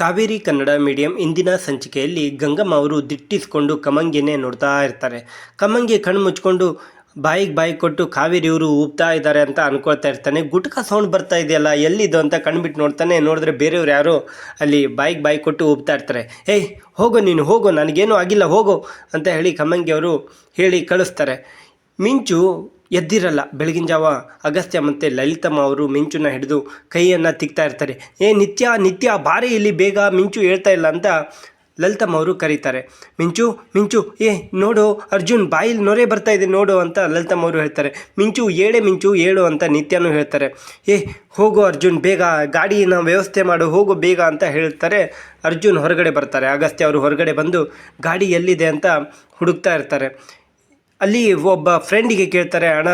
Kaveri Kannada medium ಇಂದಿನ ಸಂಚಿಕೆಯಲ್ಲಿ ಗಂಗಮ್ಮ ಅವರು ದಿಟ್ಟಿಸ್ಕೊಂಡು ಕಮಂಗಿನೇ ನೋಡ್ತಾ ಇರ್ತಾರೆ. ಕಮಂಗೆ ಕಣ್ಣು ಮುಚ್ಕೊಂಡು ಬಾಯಿಗೆ ಬಾಯಿ ಕೊಟ್ಟು ಕಾವೇರಿ ಇವರು ಊಪ್ತಾ ಇದ್ದಾರೆ ಅಂತ ಅನ್ಕೊಳ್ತಾ ಇರ್ತಾನೆ. ಗುಟ್ಕ ಸೌಂಡ್ ಬರ್ತಾ ಇದೆಯಲ್ಲ ಎಲ್ಲಿದ್ದು ಅಂತ ಕಣ್ಬಿಟ್ಟು ನೋಡ್ತಾನೆ. ನೋಡಿದ್ರೆ ಬೇರೆಯವ್ರು ಯಾರೋ ಅಲ್ಲಿ ಬಾಯಿಗೆ ಬಾಯಿ ಕೊಟ್ಟು ಊಪ್ತಾ ಇರ್ತಾರೆ. ಏಯ್, ಹೋಗೋ ನೀನು, ಹೋಗೋ, ನನಗೇನೂ ಆಗಿಲ್ಲ, ಹೋಗೋ ಅಂತ ಹೇಳಿ ಕಮಂಗಿ ಅವರು ಹೇಳಿ ಕಳಿಸ್ತಾರೆ. ಮಿಂಚು ಎದ್ದಿರಲ್ಲ. ಬೆಳಗಿನ ಜಾವ ಅಗಸ್ತ್ಯ ಮತ್ತು ಲಲಿತಮ್ಮ ಅವರು ಮಿಂಚುನ ಹಿಡಿದು ಕೈಯನ್ನು ತಿಕ್ತಾ ಇರ್ತಾರೆ. ಏ ನಿತ್ಯ ನಿತ್ಯ, ಬಾರಿ ಇಲ್ಲಿ ಬೇಗ ಮಿಂಚು ಹೇಳ್ತಾ ಇಲ್ಲ ಅಂತ ಲಲಿತಮ್ಮ ಅವರು ಕರೀತಾರೆ. ಮಿಂಚು ಮಿಂಚು, ಏ ನೋಡು, ಅರ್ಜುನ್ ಬಾಯಿಲಿ ನೊರೆ ಬರ್ತಾ ಇದೆ ನೋಡು ಅಂತ ಲಲಿತಮ್ಮ ಅವರು ಹೇಳ್ತಾರೆ. ಮಿಂಚು, ಏಳೆ ಮಿಂಚು, ಏಳು ಅಂತ ನಿತ್ಯನೂ ಹೇಳ್ತಾರೆ. ಏ ಹೋಗು ಅರ್ಜುನ್, ಬೇಗ ಗಾಡಿನ ವ್ಯವಸ್ಥೆ ಮಾಡು, ಹೋಗು ಬೇಗ ಅಂತ ಹೇಳ್ತಾರೆ. ಅರ್ಜುನ್ ಹೊರಗಡೆ ಬರ್ತಾರೆ. ಅಗಸ್ತ್ಯ ಅವರು ಹೊರಗಡೆ ಬಂದು ಗಾಡಿ ಎಲ್ಲಿದೆ ಅಂತ ಹುಡುಕ್ತಾ ಇರ್ತಾರೆ. ಅಲ್ಲಿ ಒಬ್ಬ ಫ್ರೆಂಡಿಗೆ ಕೇಳ್ತಾರೆ, ಅಣ್ಣ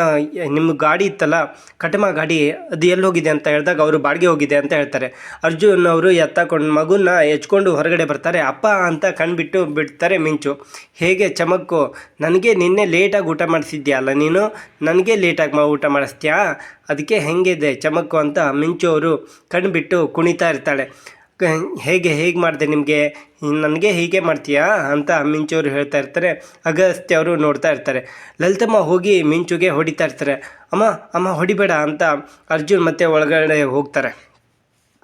ನಿಮ್ಮ ಗಾಡಿ ಇತ್ತಲ್ಲ, ಕಟಮ ಗಾಡಿ, ಅದು ಎಲ್ಲಿ ಹೋಗಿದೆ ಅಂತ ಹೇಳಿದಾಗ ಅವರು ಬಾಡಿಗೆ ಹೋಗಿದೆ ಅಂತ ಹೇಳ್ತಾರೆ. ಅರ್ಜುನ್ ಅವರು ಎತ್ತಾಕೊಂಡು ಮಗುನ ಹೆಚ್ಕೊಂಡು ಹೊರಗಡೆ ಬರ್ತಾರೆ, ಅಪ್ಪ ಅಂತ ಕಣ್ಬಿಟ್ಟು ಬಿಡ್ತಾರೆ ಮಿಂಚು. ಹೇಗೆ ಚಮಕ್ಕು? ನನಗೆ ನಿನ್ನೆ ಲೇಟಾಗಿ ಊಟ ಮಾಡಿಸಿದ್ಯಲ್ಲ ನೀನು? ನನಗೆ ಲೇಟಾಗಿ ಮಾ ಊಟ ಮಾಡಿಸ್ತೀಯಾ? ಅದಕ್ಕೆ ಹೆಂಗಿದೆ ಚಮಕ್ಕು? ಅಂತ ಮಿಂಚು ಅವರು ಕಣ್ಬಿಟ್ಟು ಕುಣಿತಾ ಇರ್ತಾಳೆ. ಹೇಗೆ ಹೇಗೆ ಮಾಡಿದೆ ನಿಮಗೆ? ನನಗೆ ಹೀಗೆ ಮಾಡ್ತೀಯಾ? ಅಂತ ಮಿಂಚವರು ಹೇಳ್ತಾ ಇರ್ತಾರೆ. ಅಗಸ್ತ್ಯ ಅವರು ನೋಡ್ತಾ ಇರ್ತಾರೆ. ಲಲಿತಮ್ಮ ಹೋಗಿ ಮಿಂಚುಗೆ ಹೊಡಿತಾ ಇರ್ತಾರೆ. ಅಮ್ಮ ಅಮ್ಮ ಹೊಡಿಬೇಡ ಅಂತ ಅರ್ಜುನ್ ಮತ್ತೆ ಒಳಗಡೆ ಹೋಗ್ತಾರೆ.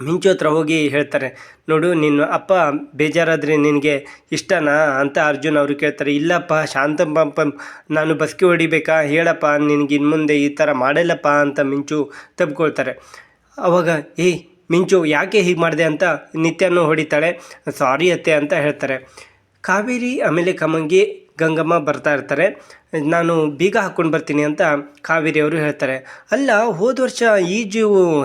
ಮಿಂಚು ಹತ್ರ ಹೋಗಿ ಹೇಳ್ತಾರೆ, ನೋಡು, ನಿನ್ನ ಅಪ್ಪ ಬೇಜಾರಾದರೆ ನಿನಗೆ ಇಷ್ಟನಾ? ಅಂತ ಅರ್ಜುನ್ ಅವರು ಕೇಳ್ತಾರೆ. ಇಲ್ಲಪ್ಪ ಶಾಂತಮ್ಮ ನಾನು ಬಸ್ಗೆ ಹೊಡಿಬೇಕಾ? ಹೇಳಪ್ಪ, ನಿನಗೆ ಇನ್ನು ಮುಂದೆ ಈ ಥರ ಮಾಡಲ್ಲಪ್ಪ ಅಂತ ಮಿಂಚು ತಬ್ಕೊಳ್ತಾರೆ. ಅವಾಗ, ಏಯ್ ಮಿಂಚು ಯಾಕೆ ಹೀಗೆ ಮಾಡಿದೆ ಅಂತ ನಿತ್ಯನೂ ಹೊಡಿತಾಳೆ ಸಾರಿ ಅತ್ತೆ ಅಂತ ಹೇಳ್ತಾರೆ. ಕಾವೇರಿ ಆಮೇಲೆ ಕಮಂಗಿ ಗಂಗಮ್ಮ ಬರ್ತಾ ಇರ್ತಾರೆ. ನಾನು ಬೀಗ ಹಾಕ್ಕೊಂಡು ಬರ್ತೀನಿ ಅಂತ ಕಾವೇರಿ ಅವರು ಹೇಳ್ತಾರೆ. ಅಲ್ಲ, ಹೋದ ವರ್ಷ ಈಜು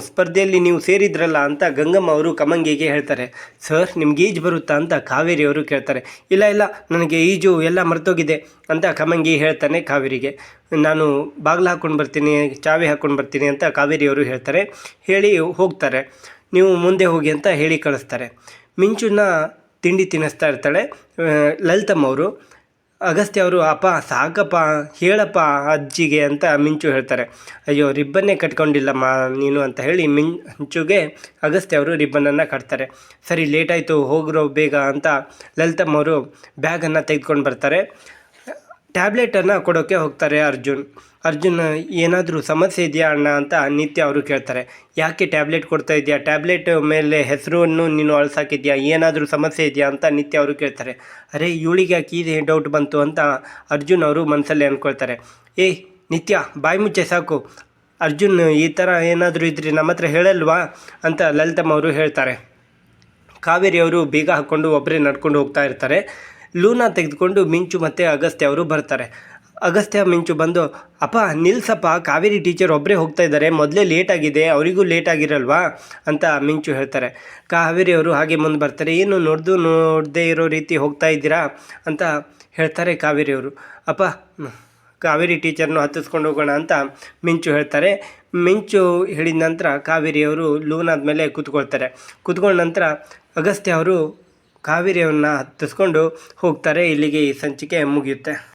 ಸ್ಪರ್ಧೆಯಲ್ಲಿ ನೀವು ಸೇರಿದ್ರಲ್ಲ ಅಂತ ಗಂಗಮ್ಮ ಅವರು ಕಮಂಗಿಗೆ ಹೇಳ್ತಾರೆ. ಸರ್, ನಿಮ್ಗೆ ಈಜು ಬರುತ್ತಾ? ಅಂತ ಕಾವೇರಿ ಅವರು ಕೇಳ್ತಾರೆ. ಇಲ್ಲ ಇಲ್ಲ, ನನಗೆ ಈಜು ಎಲ್ಲ ಮರ್ತೋಗಿದೆ ಅಂತ ಕಮಂಗಿ ಹೇಳ್ತಾನೆ ಕಾವೇರಿಗೆ. ನಾನು ಬಾಗಿಲು ಹಾಕ್ಕೊಂಡು ಬರ್ತೀನಿ, ಚಾವಿ ಹಾಕ್ಕೊಂಡು ಬರ್ತೀನಿ ಅಂತ ಕಾವೇರಿ ಅವರು ಹೇಳ್ತಾರೆ. ಹೇಳಿ ಹೋಗ್ತಾರೆ. ನೀವು ಮುಂದೆ ಹೋಗಿ ಅಂತ ಹೇಳಿ ಕಳಿಸ್ತಾರೆ. ಮಿಂಚುನ ತಿಂಡಿ ತಿನ್ನಿಸ್ತಾ ಇರ್ತಾಳೆ ಲಲಿತಮ್ಮ ಅವರು. ಅಗಸ್ತ್ಯ ಅವರು, ಅಪ್ಪ, ಸಾಕಪ್ಪ, ಹೇಳಪ್ಪ, ಅಜ್ಜಿಗೆ ಅಂತ ಮಿಂಚು ಹೇಳ್ತಾರೆ. ಅಯ್ಯೋ, ರಿಬ್ಬನ್ನೇ ಕಟ್ಕೊಂಡಿಲ್ಲಮ್ಮ ನೀನು ಅಂತ ಹೇಳಿ ಮಿಂಚುಗೆ ಅಗಸ್ತ್ಯ ಅವರು ರಿಬ್ಬನನ್ನು ಕಟ್ತಾರೆ. ಸರಿ, ಲೇಟ್ ಆಯಿತು, ಹೋಗ್ರೋ ಬೇಗ ಅಂತ ಲಲಿತಮ್ಮ ಅವರು ಬ್ಯಾಗನ್ನು ತೆಗೆದುಕೊಂಡು ಬರ್ತಾರೆ. ಟ್ಯಾಬ್ಲೆಟನ್ನು ಕೊಡೋಕ್ಕೆ ಹೋಗ್ತಾರೆ ಅರ್ಜುನ್. ಅರ್ಜುನ್, ಏನಾದರೂ ಸಮಸ್ಯೆ ಇದೆಯಾ ಅಣ್ಣ ಅಂತ ನಿತ್ಯ ಅವರು ಕೇಳ್ತಾರೆ. ಯಾಕೆ ಟ್ಯಾಬ್ಲೆಟ್ ಕೊಡ್ತಾ ಇದೆಯಾ? ಟ್ಯಾಬ್ಲೆಟ್ ಮೇಲೆ ಹೆಸರನ್ನು ನೀನು ಅಳ್ಸಾಕಿದ್ಯಾ? ಏನಾದರೂ ಸಮಸ್ಯೆ ಇದೆಯಾ ಅಂತ ನಿತ್ಯ ಅವರು ಕೇಳ್ತಾರೆ. ಅರೆ, ಇವಳಿಗೆ ಯಾಕೆ ಈ ಡೌಟ್ ಬಂತು ಅಂತ ಅರ್ಜುನ್ ಅವರು ಮನಸ್ಸಲ್ಲಿ ಅಂದ್ಕೊಳ್ತಾರೆ ಏಯ್ ನಿತ್ಯ, ಬಾಯಿ ಮುಚ್ಚೆ ಸಾಕು. ಅರ್ಜುನ್, ಈ ಥರ ಏನಾದರೂ ಇದ್ರೆ ನಮ್ಮ ಹತ್ರ ಹೇಳಲ್ವಾ? ಅಂತ ಲಲಿತಮ್ಮ ಅವರು ಹೇಳ್ತಾರೆ. ಕಾವೇರಿ ಅವರು ಬೀಗ ಹಾಕ್ಕೊಂಡು ಒಬ್ಬರೇ ನಡ್ಕೊಂಡು ಹೋಗ್ತಾ ಇರ್ತಾರೆ. ಲೂನಾ ತೆಗೆದುಕೊಂಡು ಮಿಂಚು ಮತ್ತು ಅಗಸ್ತ್ಯ ಅವರು ಬರ್ತಾರೆ. ಅಗಸ್ತ್ಯ, ಮಿಂಚು ಬಂದು, ಅಪ್ಪ, ನಿಲ್ಸಪ್ಪ, ಕಾವೇರಿ ಟೀಚರ್ ಒಬ್ಬರೇ ಹೋಗ್ತಾ ಇದ್ದಾರೆ. ಮೊದಲೇ ಲೇಟ್ ಆಗಿದೆ. ಅವರಿಗೂ ಲೇಟ್ ಆಗಿರಲ್ವಾ? ಅಂತ ಮಿಂಚು ಹೇಳ್ತಾರೆ. ಕಾವೇರಿ ಅವರು ಹಾಗೆ ಮುಂದೆ ಬರ್ತಾರೆ. ಏನು ನೋಡ್ದು ನೋಡದೇ ಇರೋ ರೀತಿ ಹೋಗ್ತಾ ಇದ್ದೀರಾ? ಅಂತ ಹೇಳ್ತಾರೆ ಕಾವೇರಿ ಅವರು. ಅಪ್ಪ, ಕಾವೇರಿ ಟೀಚರ್ನು ಹತ್ತಿಸ್ಕೊಂಡು ಹೋಗೋಣ ಅಂತ ಮಿಂಚು ಹೇಳ್ತಾರೆ. ಮಿಂಚು ಹೇಳಿದ ನಂತರ ಕಾವೇರಿಯವರು ಲೂನಾದ ಮೇಲೆ ಕೂತ್ಕೊಳ್ತಾರೆ. ಕೂತ್ಕೊಂಡ ನಂತರ ಅಗಸ್ತ್ಯ ಅವರು ಕಾವೇರಿಯವ್ರನ್ನ ಹತ್ತಿಸ್ಕೊಂಡು ಹೋಗ್ತಾರೆ. ಇಲ್ಲಿಗೆ ಈ ಸಂಚಿಕೆ ಮುಗಿಯುತ್ತೆ.